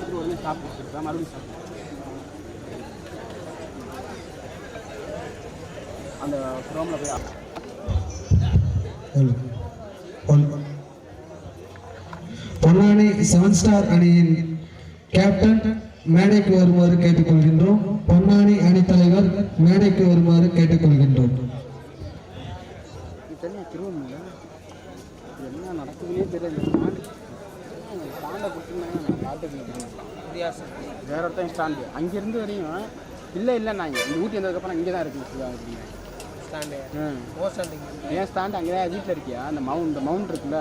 கொடுத்துட்டு உடனே ஸ்டாப் கொடுத்துருக்கா மறுபடியும் ஸ்டாப் அந்த க்ரோமில் போய் பொன்- பொன்னானி செவன் ஸ்டார் அணியின் கேப்டன் மேடைக்கு வருமாறு கேட்டுக்கொள்கின்றோம். பொன்னானி அணி தலைவர் மேடைக்கு வருமாறு கேட்டுக்கொள்கின்றோம். என்ன நடக்குதுன்னே தெரியல ஸ்டாண்டு ஸ்டாண்டை கொடுத்துருந்தாங்க நான் பாட்டுக்கு வித்தியாசம் வேற ஒருத்தன் ஸ்டாண்டு அங்கேருந்து வரையும் இல்லை இல்லை நாங்கள் இந்த ஊட்டி வந்ததுக்கப்புறம் இங்கே தான் இருக்குது சிவா அப்படின்னு ஸ்டாண்டு என் ஸ்டாண்ட் அங்கே தான் வீட்டில் இருக்கியா? அந்த மவுண்ட் இந்த மவுண்ட் இருக்குல்ல?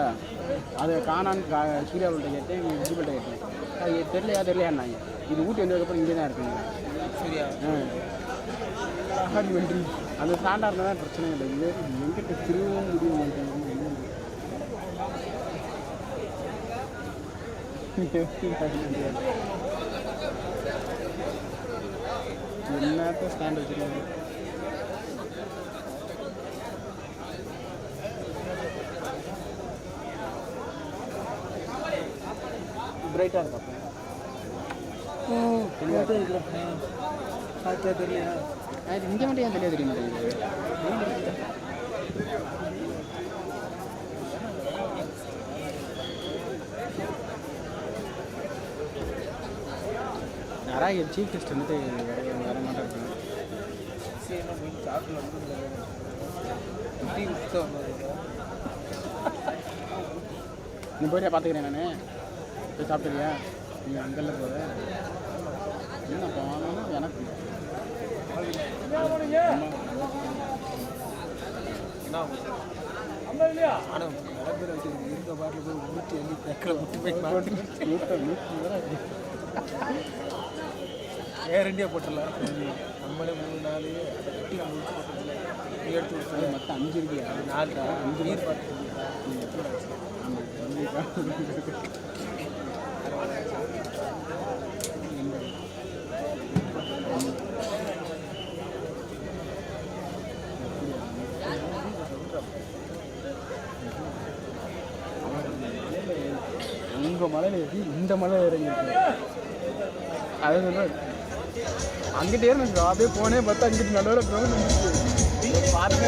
அதை காணான்னு கா சூர்யாவிட்ட கேட்டேன் விஜிபிள்கிட்ட கேட்டேன் அது தெரியலையா தெரியலையான்னாங்க இது ஊட்டி வந்ததுக்கப்புறம் இங்கே தான் இருக்குங்க சூர்யா அந்த ஸ்டாண்டாக இருந்தால் தான் பிரச்சனை இல்லை. இது எங்கிட்ட திரும்பவும் முடியும் என்னத்த ஸ்டாண்ட் வச்சுருக்காங்க. பிரைட்டாக இருக்கா? பார்த்தா தெரியல இங்கே மட்டும் ஏன் தெரிய தெரிய மாட்டேங்குது யாராவது சீஃப் கெஸ்ட் வந்துட்டு வர போய் டீ குடிச்சு வந்தது நீ போயிட்டே பார்த்துக்கிறேன் நான். போய் சாப்பிட்டுறியா? நீ அங்கெல்லாம் போகிற என்ன போகணும் எனக்கு. ஆனால் இருக்க பாட்டில் போய் ஊற்றி அள்ளி பேக்கில் ஊற்றி போய் நூற்றி வேற ஏர் இண்டியா போட்டுடலாம். நம்மளே மூணு நாலு அதை கட்டி நம்ம நீ எடுத்து கொடுத்து மொத்தம் அஞ்சு இருக்கியா நாலு அஞ்சு நீர் கண்டிப்பா உங்கள் மலையில் ஏறி இந்த மலை இறங்கிருக்கு அது அங்கிட்டே இருந்து அப்படியே போனே பார்த்தா அங்கிட்டு நடுவில் கிரௌண்ட் இருந்துச்சு பார்த்து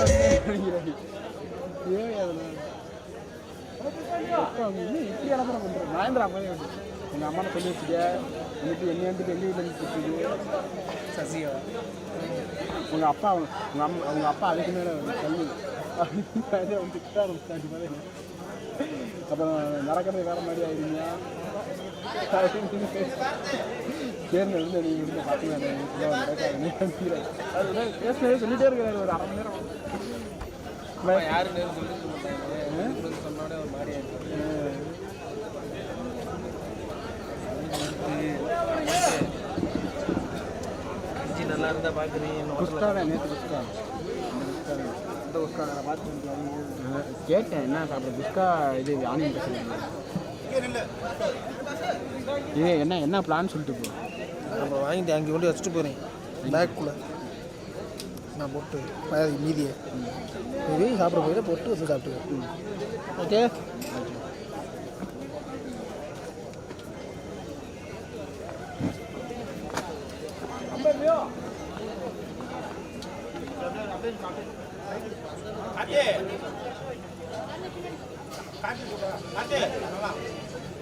வந்து இப்படி அலப்பறம் பண்ணுறாங்க மகேந்திரா மாதிரி எங்கள் அம்மா சொல்லி வச்சுக்க. வந்துட்டு என்னை வந்துட்டு எங்கள் வீட்டில் இருந்து கூப்பிட்டு சசியா. உங்கள் அப்பா உங்கள் அம்மா உங்கள் அப்பா அதுக்கு மேலே தள்ளி. அதே வந்து ஆரம்பிச்சாச்சு மாதிரி அப்புறம் நடக்கிறது வேற மாதிரி ஆயிடுங்க. சேர்ந்து நீங்கள் வந்து பார்த்தீங்கன்னா சொல்லிட்டே இருக்கிறாரு ஒரு அரை மணி நேரம் யாரு சொல்லிட்டு ஒரு மாதிரி நல்லா இருந்தா பாக்குறீங்க நேற்று குஸ்கா பார்த்து கேட்டேன் என்ன சாப்பிட்ற குஸ்கா இது ஆனியன் இது என்ன என்ன பிளான் சொல்லிட்டு போ. நம்ம வாங்கிட்டு அங்கே கொண்டு வச்சுட்டு போகிறேன். பேக்குள்ளே. நான் போட்டு மீதியை. இது சாப்பிட போயிட போட்டு வச்சு சாப்பிட்டுக்கேன் ஓகே?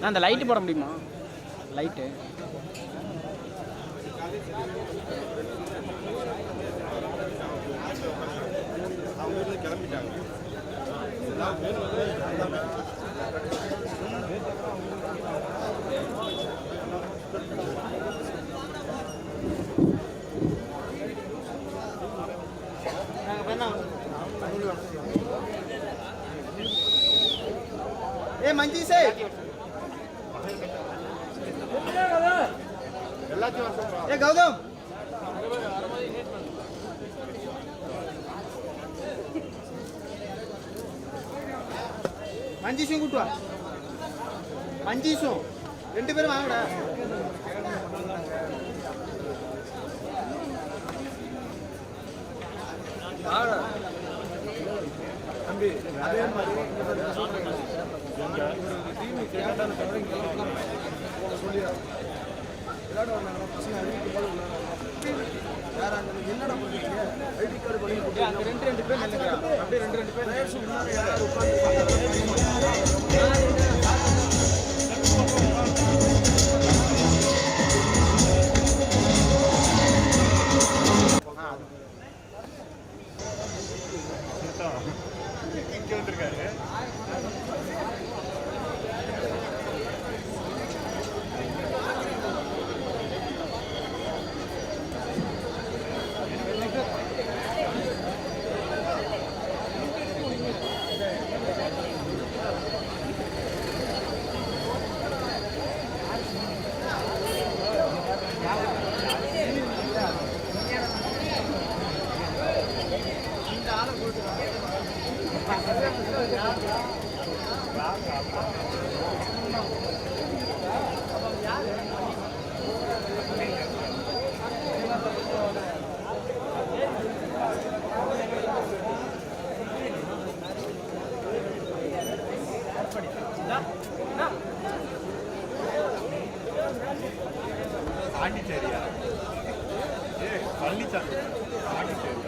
நான் அந்த லைட்டு போட முடியுமா? லைட்டு ஏ மஞ்சி சே கௌதம். மஞ்சீஷும் கூட்டு வா மஞ்சீஷும். ரெண்டு பேரும் வாங்கடா. வாங்கடா தம்பி அதே மாதிரி டீம் கேட்டான தவிர இங்கே சொல்லி விளையாட வந்தாங்க பசங்க வேற அந்த என்னடா பண்ணுறீங்க ஐடி கார்டு பண்ணி ரெண்டு ரெண்டு பேர் அப்படியே ரெண்டு ரெண்டு பேர் உட்காந்து பாண்டிச்சேரியா. ஏ Palaniswami. Pondicherry.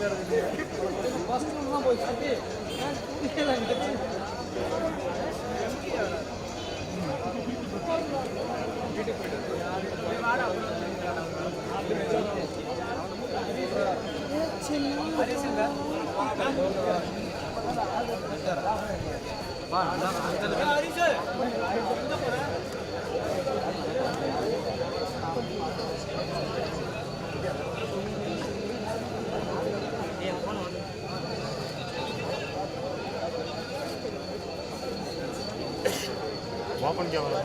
Palani Palaniswami Pondicherry open camera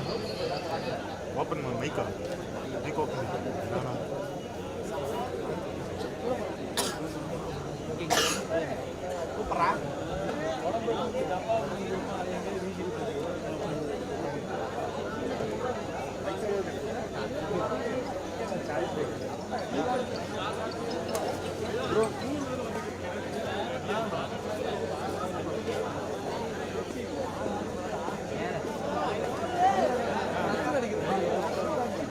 open மைக்கா மைக் ஓப்பன்